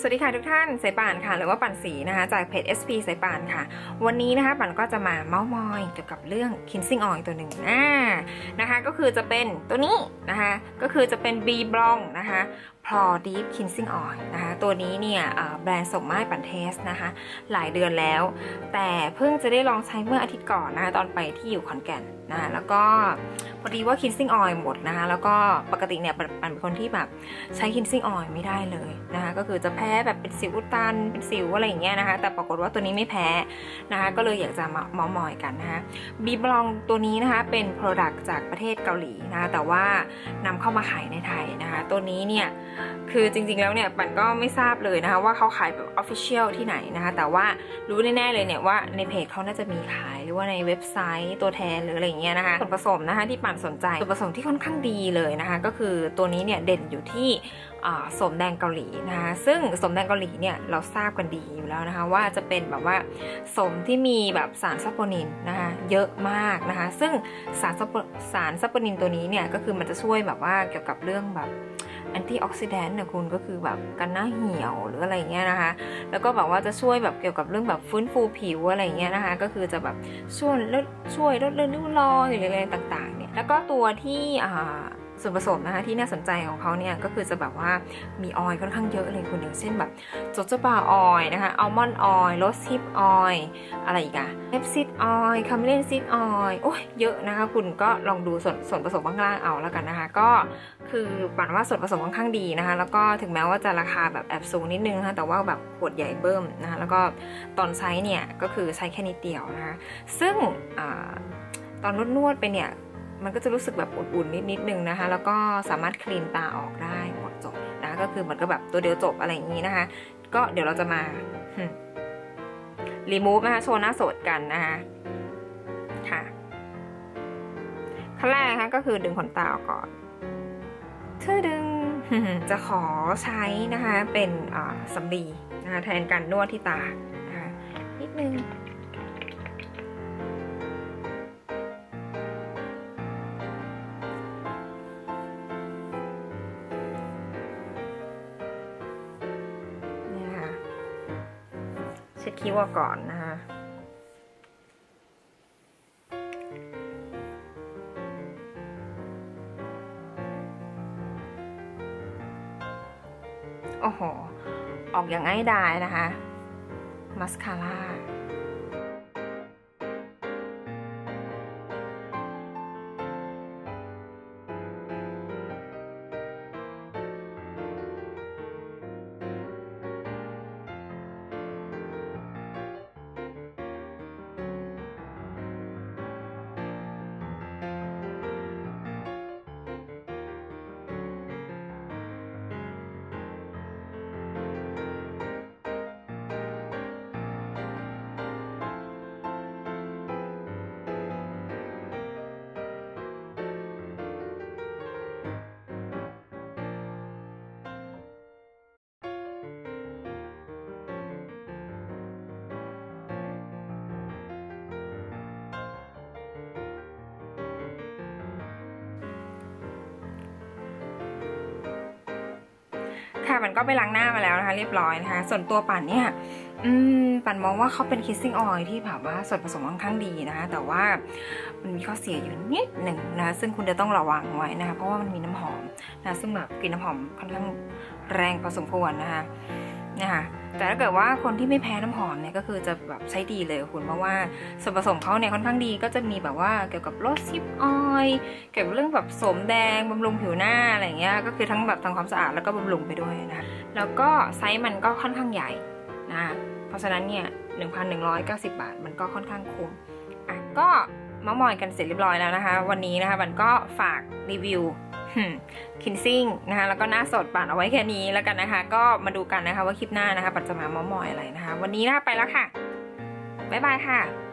สวัสดีค่ะทุกท่านสายป่านค่ะ หรือว่าปั่นสีนะคะ จากเพจ SP สายป่านค่ะ วันนี้นะคะปั่นก็จะมาเมาส์มอยเกี่ยวกับเรื่อง cleansing oil ตัวหนึ่งอ่านะคะ ก็คือจะเป็นตัวนี้นะคะ ก็คือจะเป็น B บลองนะคะ Pro Deep Cleansing Oil นะคะตัวนี้เนี่ยแบรนด์ส่งมาให้ปั่นเทสนะคะ หลายเดือนแล้ว แต่เพิ่งจะได้ลองใช้เมื่ออาทิตย์ก่อนนะคะตอนไปที่อยู่ขอนแก่นนะคะแล้วก็พอดีว่า cleansing oil หมดนะคะ แล้วก็ปกติเนี่ยปั่นเป็นคนที่แบบใช้ cleansing oil ไม่ได้เลยนะคะก็คือจะแพ้แบบเป็นสิวอุดตันเป็นสิวอะไรอย่างเงี้ยนะคะ แต่ปรากฏว่าตัวนี้ไม่แพ้นะคะก็เลยอยากจะมาเมามอยกันนะคะบีบลองตัวนี้นะคะเป็น product จากประเทศเกาหลีนะคะแต่ว่านำเข้ามาขายในไทยนะคะตัวนี้เนี่ยคือจริงๆแล้วเนี่ยปั่นก็ไม่ทราบเลยนะคะว่าเขาขายแบบ official ที่ไหนนะคะ แต่ว่ารู้แน่ๆเลยเนี่ยว่าในเพจเขาน่าจะมีขายหรือว่าในเว็บไซต์ตัวแทนหรืออะไรเงี้ยนะคะส่วนผสมนะคะที่ปั่นสนใจส่วนผสมที่ค่อนข้างดีเลยนะคะ ก็คือตัวนี้เนี่ยเด่นอยู่ที่สมแดงเกาหลีนะคะซึ่งสมแดงเกาหลีเนี่ยเราทราบกันดีอยู่แล้วนะคะว่าจะเป็นแบบว่าสมที่มีแบบสารซัปโปนินนะคะเยอะมากนะคะ ซึ่งสารสารซัปโปนินตัวนี้เนี่ยก็คือมันจะช่วยแบบว่าเกี่ยวกับเรื่องแบบ แอนตี้ออกซิแดนต์นะคุณก็คือแบบกันหน้าเหี่ยวหรืออะไรเงี้ยนะคะ แล้วก็แบบว่าจะช่วยแบบเกี่ยวกับเรื่องแบบฟื้นฟูผิวอะไรเงี้ยนะคะ ก็คือจะแบบช่วยลดช่วยลดเลือนริ้วรอยหรืออะไรต่างๆเนี่ยแล้วก็ตัวที่อ่า ส่วนผสมนะคะที่น่าสนใจของเขาเนี่ยก็คือจะแบบว่ามีออยล์ค่อนข้างเยอะเลยคุณอย่างเช่นแบบโจโจบาออยล์นะคะอัลมอนด์ออยล์โรสฮิปออยล์อะไรอีกอะเอฟซิดออยล์คาเมเลนซิดออยล์โอ้ยเยอะนะคะ คุณก็ลองดูส่วนส่วนผสมข้างล่างเอาแล้วกันนะคะ ก็คือปันว่าส่วนผสมค่อนข้างดีนะคะ แล้วก็ถึงแม้ว่าจะราคาแบบแอบสูงนิดนึงนะคะแต่ว่าแบบขวดใหญ่เบิ่มนะคะแล้วก็ตอนใช้เนี่ยก็คือใช้แค่นิดเดียวนะคะ ซึ่งอตอนนวดๆไปเนี่ย มันก็จะรู้สึกแบบอุ่นๆนิดนิดนึงนะคะ แล้วก็สามารถคลีนตาออกได้หมดจบนะก็คือมันก็แบบตัวเดียวจบอะไรอย่างนี้นะคะ ก็เดี๋ยวเราจะมารีมูฟนะคะโชว์หน้าสดกันนะคะค่ะขั้นแรกนะคะก็คือดึงขนตาออกก่อนเธอดึงจะขอใช้นะคะเป็นสำลีนะคะแทนการนวดที่ตานะคะนิดนึง ช็ดคิ้วก่อนนะคะโอ้โห ออกอย่างง่ายดายนะคะ มัสคาร่า มันก็ไปล้างหน้ามาแล้วนะคะ เรียบร้อยนะคะ ส่วนตัวปั่นเนี่ยอืมปั่นมองว่าเขาเป็นคิสซิ่งออยที่แบบว่าส่วนผสมค่อนข้างดีนะคะ แต่ว่ามันมีข้อเสียอยู่นิดหนึ่งนะซึ่งคุณจะต้องระวังไว้นะคะ เพราะว่ามันมีน้ำหอมนะซึ่งแบบกลิ่นน้ำหอมค่อนข้างแรงพอสมควรนะคะ นะคะแต่ถ้าเกิดว่าคนที่ไม่แพ้น้ำหอมเนี่ยก็คือจะแบบใช้ดีเลยคุณเพราะว่าส่วนผสมเขาเนี่ยค่อนข้างดีก็จะมีแบบว่าเกี่ยวกับโรสซิปออยเกี่ยวกับเรื่องแบบสมแดงบำรุงผิวหน้าอะไรเงี้ยก็คือทั้งแบบทำความสะอาดแล้วก็บำรุงไปด้วยนะคะแล้วก็ไซส์มันก็ค่อนข้างใหญ่นะเพราะฉะนั้นเนี่ย1,190 บาทมันก็ค่อนข้างคุ้มอะก็มามอยกันเสร็จเรียบร้อยแล้วนะคะ วันนี้นะคะมันก็ฝากรีวิว คินซิ่งนะคะแล้วก็หน้าสดปั่นเอาไว้แค่นี้แล้วกันนะคะ ก็มาดูกันนะคะว่าคลิปหน้านะคะปัจจะมามอมอยอะไรนะคะ วันนี้นะคะไปแล้วค่ะ บ๊ายบายค่ะ